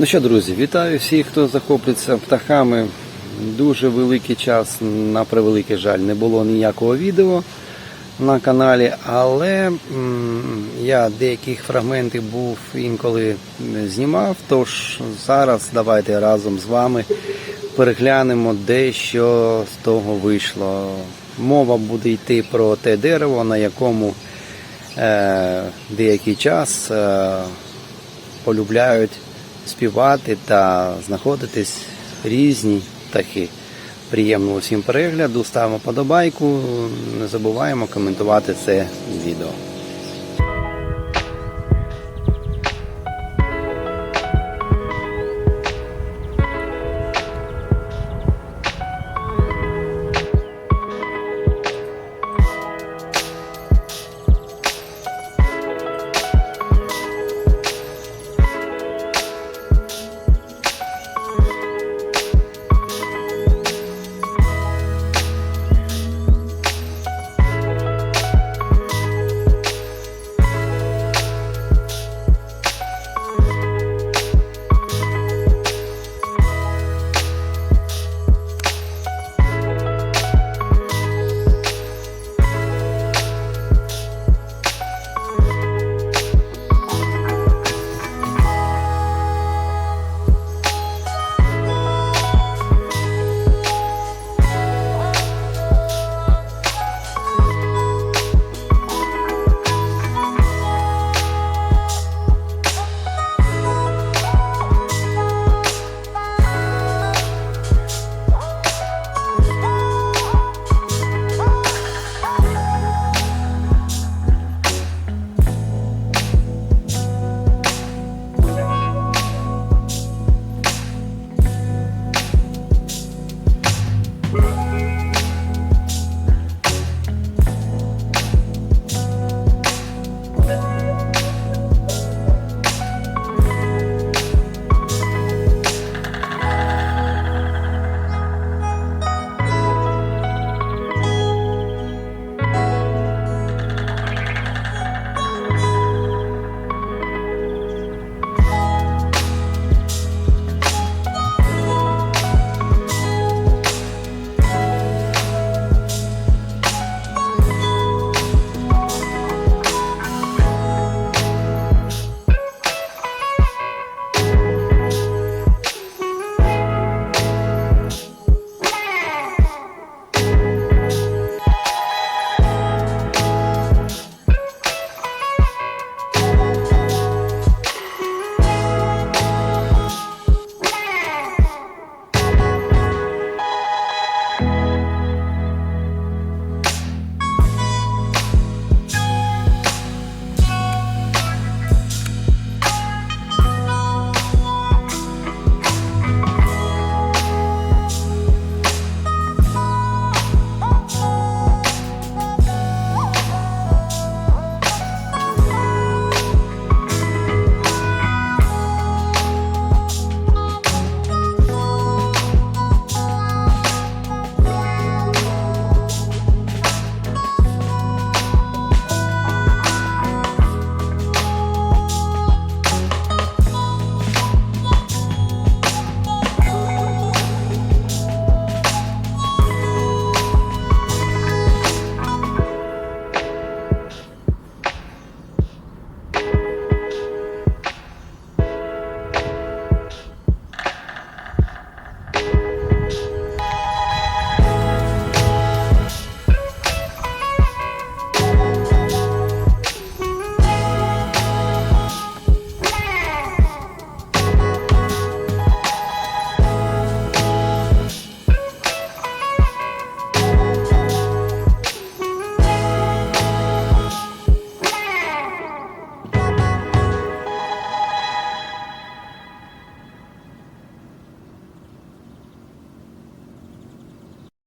Ну що, друзі, вітаю всіх, хто захоплюється птахами. Дуже великий час, на превеликий жаль, не було ніякого відео на каналі, але я деяких фрагментів був інколи знімав. Тож зараз давайте разом з вами переглянемо дещо з того вийшло. Мова буде йти про те дерево, на якому е, деякий час е, полюбляють співати та знаходитись різні птахи. Приємного всім перегляду, ставимо подобайку, не забуваємо коментувати це відео.